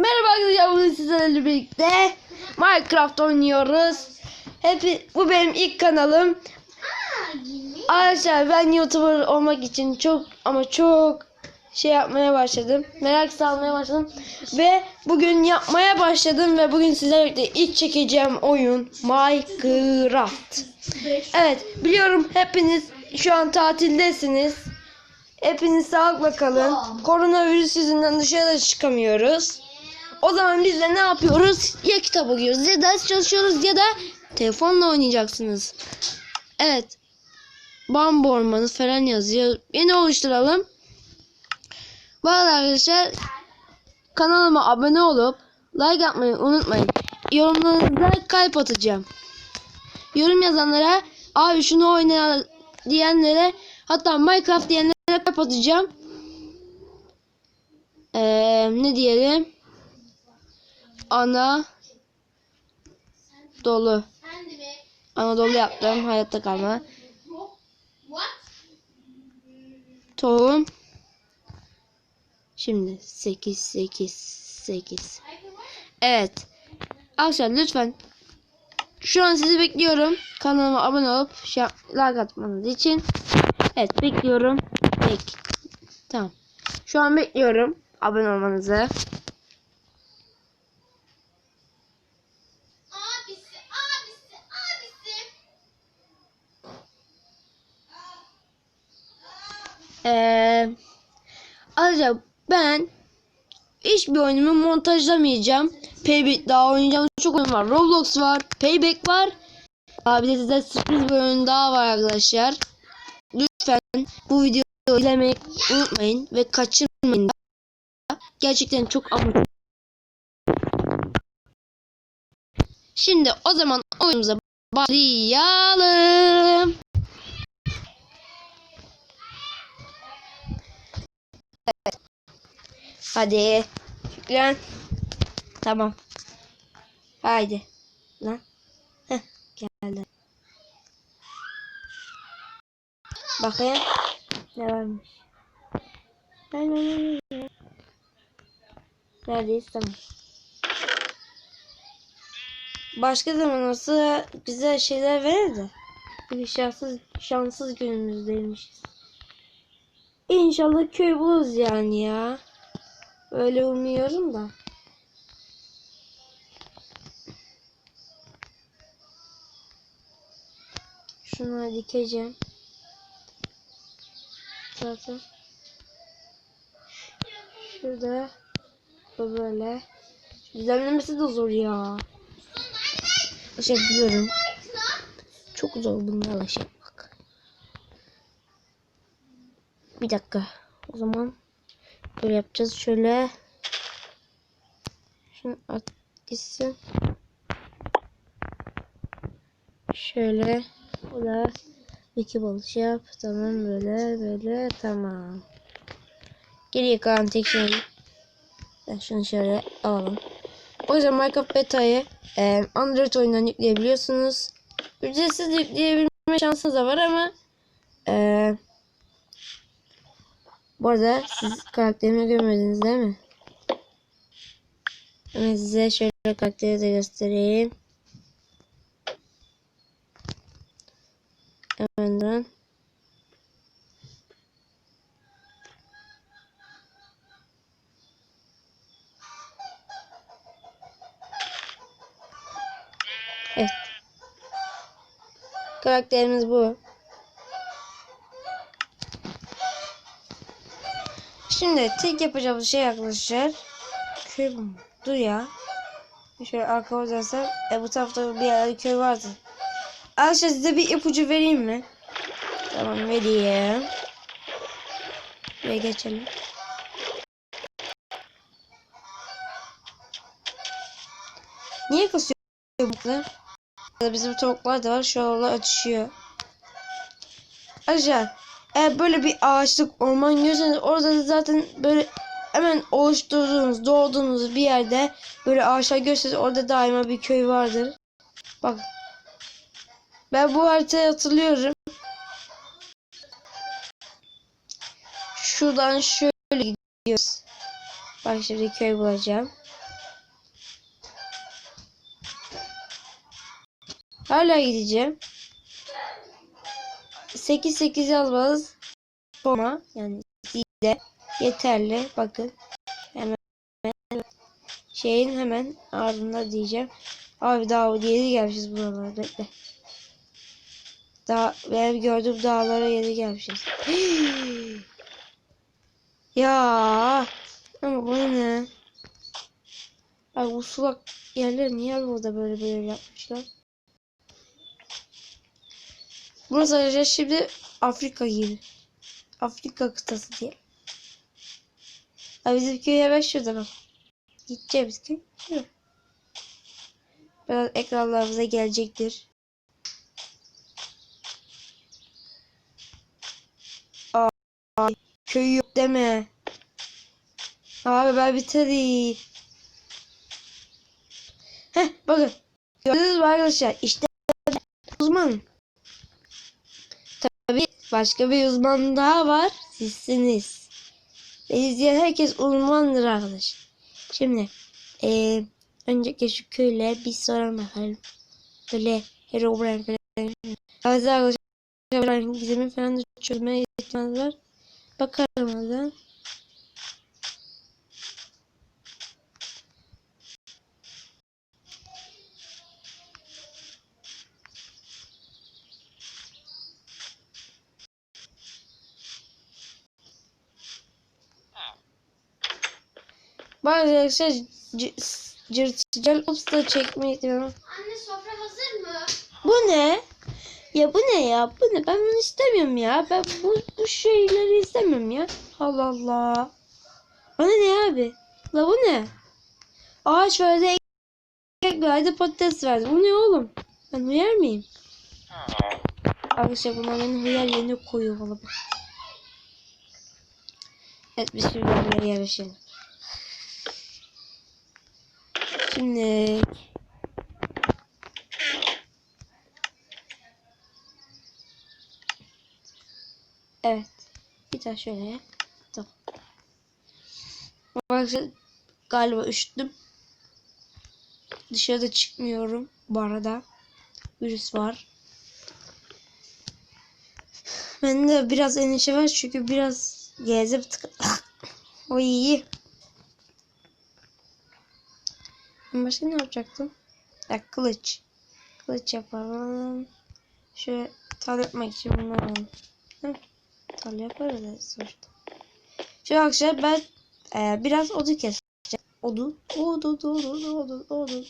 Merhaba arkadaşlar bugün sizlerle birlikte Minecraft oynuyoruz. Hep bu benim ilk kanalım. Arkadaşlar ben YouTuber olmak için çok ama çok şey yapmaya başladım. Merak salmaya başladım. Ve bugün yapmaya başladım ve bugün sizlerle birlikte ilk çekeceğim oyun Minecraft. Evet biliyorum hepiniz şu an tatildesiniz. Hepiniz sağlıkla kalın. Koronavirüs yüzünden dışarıda çıkamıyoruz. O zaman biz de ne yapıyoruz? Ya kitap okuyoruz ya ders çalışıyoruz ya da telefonla oynayacaksınız. Evet. Bambu ormanı falan yazıyor. Yeni oluşturalım. Bu arada arkadaşlar kanalıma abone olup like atmayı unutmayın. Yorumlarınızda kalp atacağım. Yorum yazanlara abi şunu oyna diyenlere hatta Minecraft diyenlere kalp atacağım. Ee, ne diyelim? Ana dolu. Anadolu yaptım hayatta kalma. Tohum. Şimdi 8 8 8. Evet. Arkadaşlar lütfen şu an sizi bekliyorum. Kanalıma abone olup şey, like atmanız için. Evet bekliyorum. Bek. Tamam. Şu an bekliyorum abone olmanızı. Ee, ayrıca ben hiçbir oyunumu montajlamayacağım. Payback daha oynayacağım. Çok oyun var. Roblox var. Payback var. Aa, bir de size sürpriz bir oyun daha var arkadaşlar. Lütfen bu videoyu izlemeyi unutmayın ve kaçırmayın. Gerçekten çok ama Şimdi o zaman oyunumuza başlayalım. Hadi. Yüklen. Tamam. Haydi. Lan. Heh, geldi. Bakayım. Ne varmış? Neredeyiz? Tamam. Başka zaman olsa güzel şeyler verir de. Bir şanssız, şanssız günümüzdeymişiz. İnşallah köy buluruz yani ya. Öyle umuyorum da. Şunları dikeceğim. Zaten. Şurada. Böyle. Düzenlemesi de zor ya. Şey biliyorum. Çok zor bunlarla şey. Bir dakika. O zaman böyle yapacağız. Şöyle. Şunu at gitsin. Şöyle. Bu da iki balış yap. Tamam böyle böyle tamam. Geriye kalan tek şey. Ben şunu şöyle alalım. O yüzden Minecraft Beta'yı e, Android oyundan yükleyebiliyorsunuz. Ücretsiz yükleyebilme şansınız da var ama e, bu arada siz karakterimi görmediniz değil mi? Hemen size şöyle karakteri de göstereyim. Hemen durun. Evet. Karakterimiz bu. Şimdi tek yapacağımız şey arkadaşlar. Köy bu mu? Dur ya. Şöyle arka odarsam. E bu tarafta bir yerde köy vardı. Arkadaşlar size bir ipucu vereyim mi? Tamam vereyim. Ve geçelim. Niye kasıyor kadar? Bizim tavuklar da var. Şu açışıyor. Arkadaşlar eğer böyle bir ağaçlık orman görürseniz orada da zaten böyle hemen oluşturduğunuz, doğduğunuz bir yerde böyle ağaçlar görürseniz orada daima bir köy vardır. Bak. Ben bu haritayı hatırlıyorum. Şuradan şöyle gidiyoruz. Bak şimdi köy bulacağım. Hala gideceğim. 8 8 yazmanız forma yani de yeterli. Bakın. Hemen şeyin hemen ardında diyeceğim. Abi daha yeni gelmişiz buralara bekle. Daha benim gördüğüm dağlara yeni gelmişiz. ya ama bu ne? Abi bu sulak yerler niye burada böyle böyle yapmışlar? Burası arkadaşlar şimdi Afrika gibi. Afrika kıtası diye. Abi bizim köy hemen şurada bak. Gideceğimiz köy şurada. Biraz ekranlarımıza gelecektir. Aa, köy yok deme. Abi ben bitireyim. Heh bakın. Gördünüz mü arkadaşlar? İşte uzman. Başka bir uzman daha var. Sizsiniz. Beni izleyen herkes uzmandır arkadaşlar. Şimdi eee öncelikle şu köyle bir soralım bakalım. Böyle Herobrine falan. Bazı arkadaşlar gizemi falan da çözmeye ihtimal var. Bakarım oradan. Bazı arkadaşlar cırtıcıl ups da çekmeyi istiyorum. Anne sofra hazır mı? Bu ne? Ya bu ne ya? Bu ne? Ben bunu istemiyorum ya. Ben bu, bu şeyleri istemiyorum ya. Allah Allah. Bana ne abi? La bu ne? Ağaç verdi, ekmek verdi, patates verdi. Bu ne oğlum? Ben hıyar mıyım? Arkadaşlar bunlar beni hıyar yerine koyuyor valla. Evet biz şimdi yarışalım. Şimdi Evet. Bir daha şöyle. Tamam. Arkadaşlar galiba üşüttüm. Dışarıda çıkmıyorum bu arada. Virüs var. Bende biraz endişe var çünkü biraz gezip tık... o iyi. Ben başka ne yapacaktım? Ya kılıç. Kılıç yapalım. Şöyle tal yapmak için bunu alalım. Tal yaparız sonuçta. Şu akşam ben e, biraz odun keseceğim. Odun. Odun, odun, odun, odun.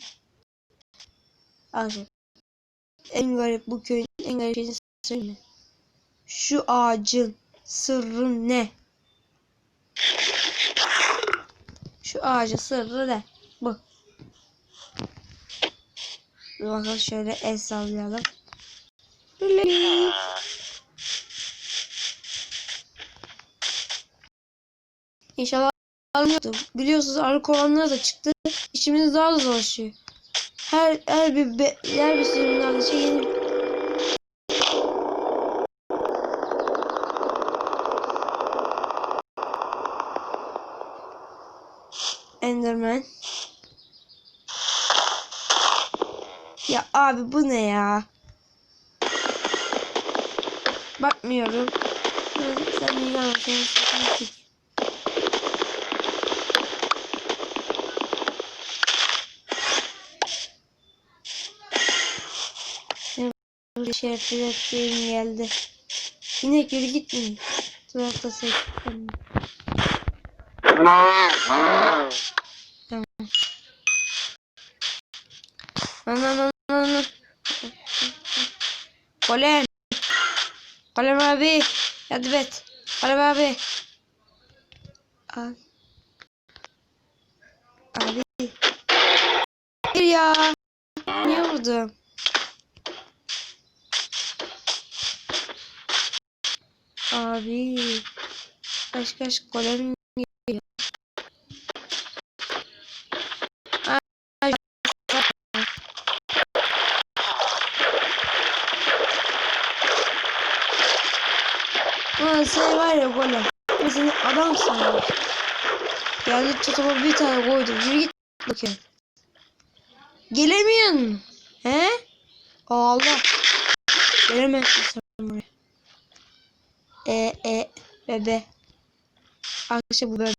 Akşam. En garip bu köyün en garip şeyini söyleyeyim mi? Şu ağacın sırrı ne? Şu ağacın sırrı ne? Bu. Bir bakalım şöyle el sallayalım. İnşallah almıyordum. Biliyorsunuz arı kovanları da çıktı. İşimiz daha da zorlaşıyor. Her her bir be, her bir sürümlerde şey yeni Enderman. Ya abi bu ne ya? Bakmıyorum. Sen. Burada şerefsiz ettiğim geldi. Yine geri gitmeyin. Durakta sektim. Tamam. Lan Kolem. Kolem abi. Yardım et. Kolem abi. Abi. Hayır ya. Niye vurdum? Abi. Kaç kaç kolem geliyor. Ay. Ulan sen var ya golem. Ben senin adamsın ya. Geldi çatama bir tane koydum. Yürü git bakayım. Gelemiyorsun. He? Allah. Gelemezsin sen buraya. E e bebe. Arkadaşlar bu bebe.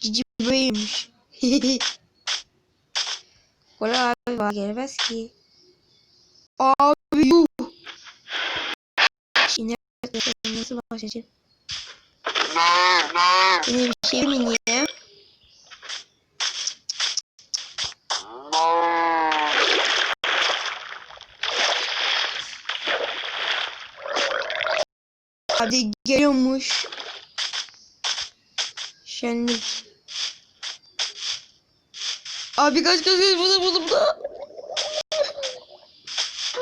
Cici bebeğiymiş. Kola abi var gelemez ki. Abi yuh. Yine nasıl başlayacağım? Bir şey mi Hadi geliyormuş. Şenlik. Abi kaç kaç kaç burada burada burada.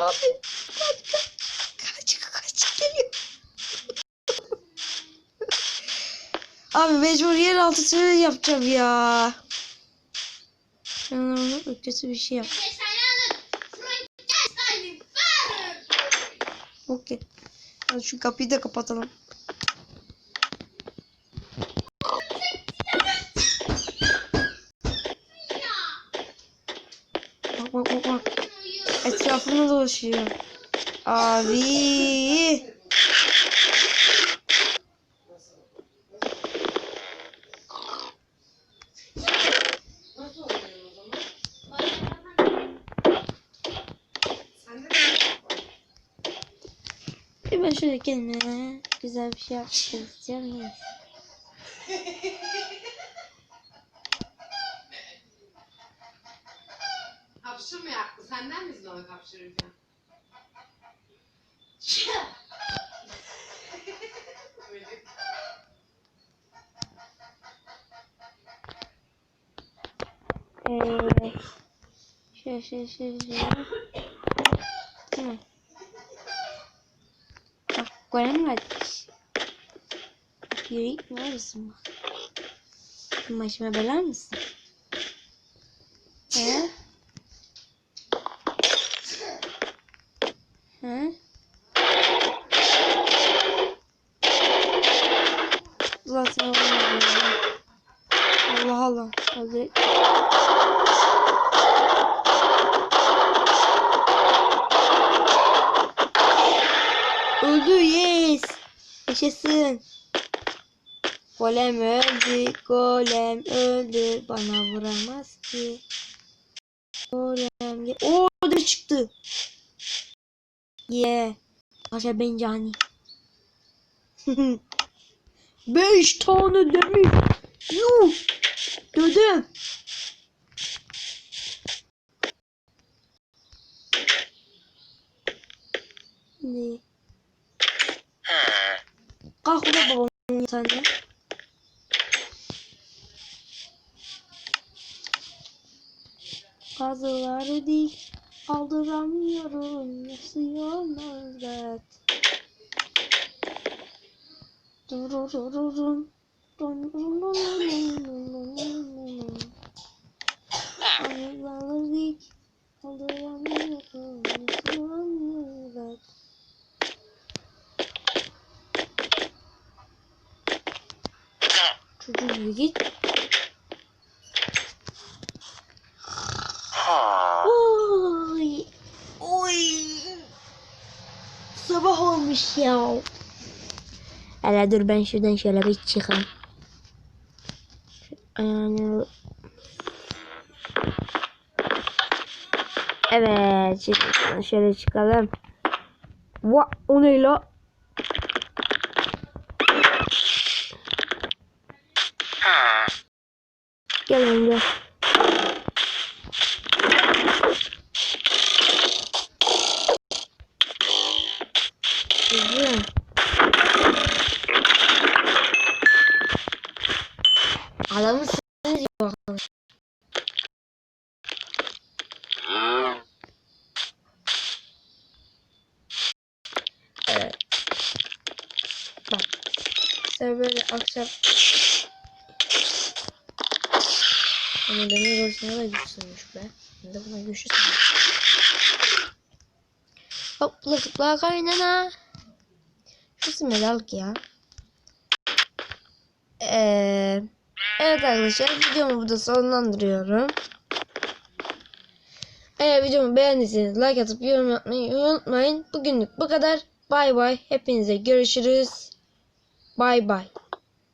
Abi kaç kaç kaç kaç geliyor. Abi mecbur yeraltı tüneli yapacağım ya. Onu kötü bir şey yap. Ver. Okey. Hadi şu kapıyı da kapatalım. Bak bak bak bak. Etrafında dolaşıyor. Abi. E ben şöyle kendime güzel bir şey yapmak istiyorum. Neyse. Hapşır mı yaktı? Senden misin ona hapşırırken? Böyle Ee, şöyle şöyle şöyle şöyle. Golem gelmiş. Yürü ne olursun bak. Başıma beler misin? He? He? Yaşasın. Golem öldü. Golem öldü. Bana vuramaz ki. Golem. Oo ödül çıktı. Yeah. Paşa ben cani. Beş tane demir. Yuh. Dedim. Ne? Babamın yatağına. Kazıları dik. Kaldıramıyorum. Yaşıyor Nöbet. Dururururun. Kazıları dik. Kaldıramıyorum. Yaşıyor Nöbet. Çocuğum yürü git. Oy. Oy. Sabah olmuş ya. Hele dur ben şuradan şöyle bir çıkayım. Yani... Evet, şöyle çıkalım. Va, o ne? 人的 Ama demir görsene da güçsüzmüş be. Ben de buna güçlü sanırım. Hopla zıpla kaynana. Şurası medallık ya. Ee, evet arkadaşlar videomu burada sonlandırıyorum. Eğer videomu beğendiyseniz like atıp yorum yapmayı unutmayın. Bugünlük bu kadar. Bay bay. Hepinize görüşürüz. Bay bay.